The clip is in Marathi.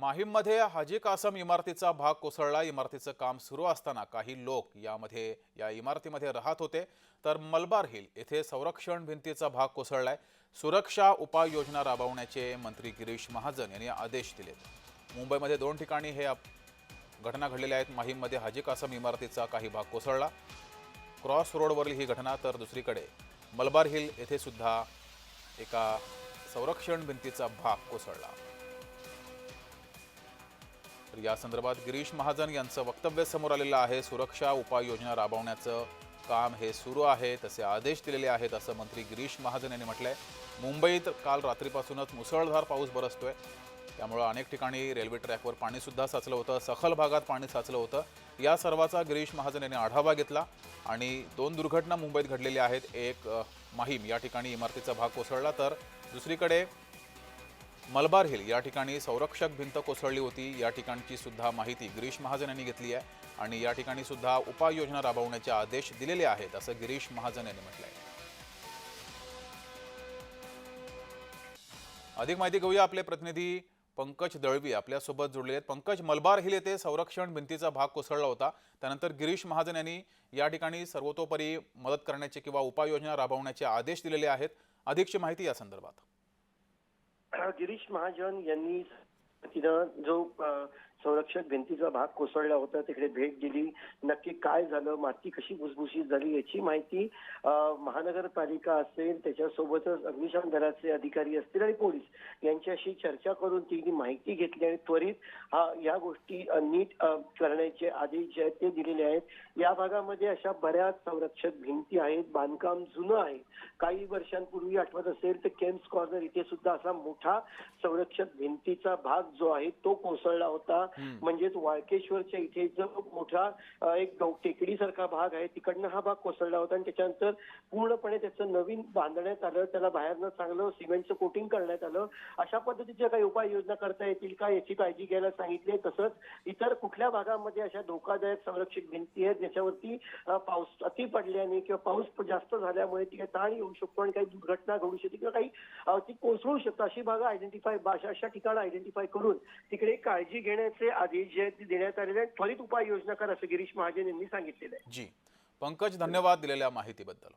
माहीममध्ये हाजी कासम इमारतीचा भाग कोसळला. इमारतीचं काम सुरू असताना काही लोक यामध्ये या इमारतीमध्ये राहत होते. तर मलबार हिल येथे संरक्षण भिंतीचा भाग कोसळलाय. सुरक्षा उपाययोजना राबवण्याचे मंत्री गिरीश महाजन यांनी आदेश दिलेत मुंबईमध्ये दोन ठिकाणी हे घटना घडलेल्या आहेत. माहीममध्ये हाजी कासम इमारतीचा काही भाग कोसळला. क्रॉस रोडवरील ही घटना तर दुसरीकडे मलबार हिल येथे सुद्धा एका संरक्षण भिंतीचा भाग कोसळला. या संदर्भात गिरीश महाजन यांचं वक्तव्य समोर आलेलं आहे. सुरक्षा उपाययोजना राबवण्याचं काम हे सुरू आहे. तसे आदेश दिलेले आहेत असं मंत्री गिरीश महाजन यांनी म्हटलंय. मुंबईत काल रात्रीपासूनच मुसळधार पाऊस बरसतोय. त्यामुळं अनेक ठिकाणी रेल्वे ट्रॅकवर पाणीसुद्धा साचलं होतं. सखल भागात पाणी साचलं होतं. या सर्वाचा गिरीश महाजन यांनी आढावा घेतला आणि दोन दुर्घटना मुंबईत घडलेल्या आहेत. एक माहीम या ठिकाणी इमारतीचा भाग कोसळला. तर दुसरीकडे मलबार हिल या ठिकाणी संरक्षक भिंत कोसळली होती. या ठिकाणची सुद्धा माहिती गिरीश महाजन यांनी घेतली आहे आणि या ठिकाणी सुद्धा उपाययोजना राबवण्याचे आदेश दिलेले आहेत असं गिरीश महाजन यांनी म्हटलं आहे अधिक माहिती घेऊया आपले प्रतिनिधी पंकज दळवी. आपल्यासोबत जोडले आहेत. पंकज मलबार हिल येथे संरक्षण भिंतीचा भाग कोसळला होता. त्यानंतर गिरीश महाजन यांनी या ठिकाणी सर्वतोपरी मदत करण्याचे किंवा उपाययोजना राबवण्याचे आदेश दिलेले आहेत. अधिकची माहिती या संदर्भात. गिरीश महाजन यांनी तिनं जो संरक्षक भिंतीचा भाग कोसळला होता. तिकडे भेट दिली. नक्की काय झालं? माती कशी भुसभुशीत झाली याची माहिती महानगरपालिका असेल त्याच्यासोबतच अग्निशमन दलाचे अधिकारी असतील आणि पोलीस यांच्याशी चर्चा करून तिने माहिती घेतली आणि त्वरित हा या गोष्टी नीट करण्याचे आदेश जे आहेत ते दिलेले आहेत. या भागामध्ये अशा बऱ्याच संरक्षक भिंती आहेत बांधकाम जुनं आहे. काही वर्षांपूर्वी आठवत असेल तर केम्स कॉर्नर इथे सुद्धा असा मोठा संरक्षक भिंतीचा भाग जो आहे तो कोसळला होता. म्हणजेच वाळकेश्वरच्या इथे जो मोठा एक टेकडीसारखा भाग आहे तिकडनं हा भाग कोसळला होता आणि त्याच्यानंतर पूर्णपणे त्याचं नवीन बांधण्यात आलं त्याला बाहेरनं चांगलं सिमेंटचं कोटिंग करण्यात आलं. अशा पद्धतीच्या काही उपाययोजना करता येतील का याची काळजी घ्यायला सांगितली तसंच इतर कुठल्या भागामध्ये अशा धोकादायक संरक्षित भिंती आहेत ज्याच्यावरती पाऊस अति पडल्याने किंवा पाऊस जास्त झाल्यामुळे तिथे ताण येऊ शकतो आणि काही दुर्घटना घडू शकते किंवा काही ती कोसळू शकतं अशी भागं आयडेंटिफाय अशा अशा ठिकाणं आयडेंटिफाय करून तिकडे काळजी घेण्याचे आदेश जे देण्यात आलेले आहेत त्वरित उपाययोजना कर असं गिरीश महाजन यांनी सांगितलेलं आहे. जी. पंकज धन्यवाद दिलेल्या माहितीबद्दल.